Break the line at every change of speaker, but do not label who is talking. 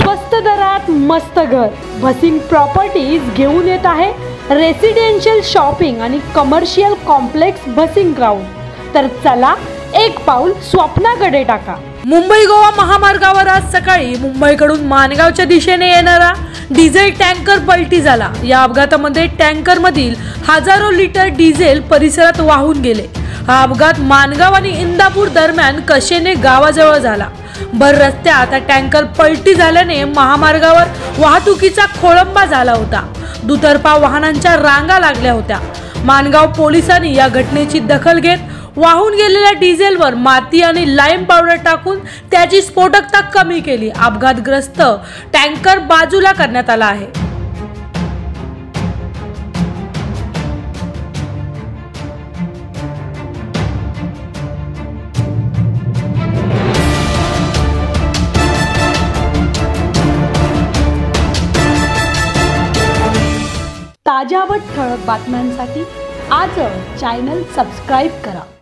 स्वस्त दरात मस्त घर. भसिंग प्रॉपर्टीज घेऊन येत आहे रेसिडेन्शियल शॉपिंग आणि कमर्शियल कॉम्प्लेक्स भसिंग ग्राउंड तर चला एक पाऊल स्वप्नाकडे टाका.
मुंबई गोवा महामार्गावर आज सकाळी मुंबईकडून मानगावच्या दिशेने येणारा डिझेल टँकर पलटी झाला. या अपघातामध्ये टँकर मधील हजारो लिटर डिझेल परिसरात वाहून गेले. हा अपघात मानगाव आणि इंदापूर दरम्यान कशेने गावाजवळ झाला. भर रस्त्यात टँकर पलटी झाल्याने महामार्गावर वाहतुकीचा खोळंबा झाला होता. दुतर्फा वाहनांच्या रांगा लागल्या होत्या. मानगाव पोलिसांनी या घटनेची दखल घेत वाहून गेलेल्या डिझेलवर माती आणि लाईम पावडर टाकून त्याची स्फोटकता कमी केली. अपघातग्रस्त टँकर बाजूला करण्यात आला आहे.
ताज्या व ठळक बातम्यांसाठी आज चॅनल सबस्क्राईब करा.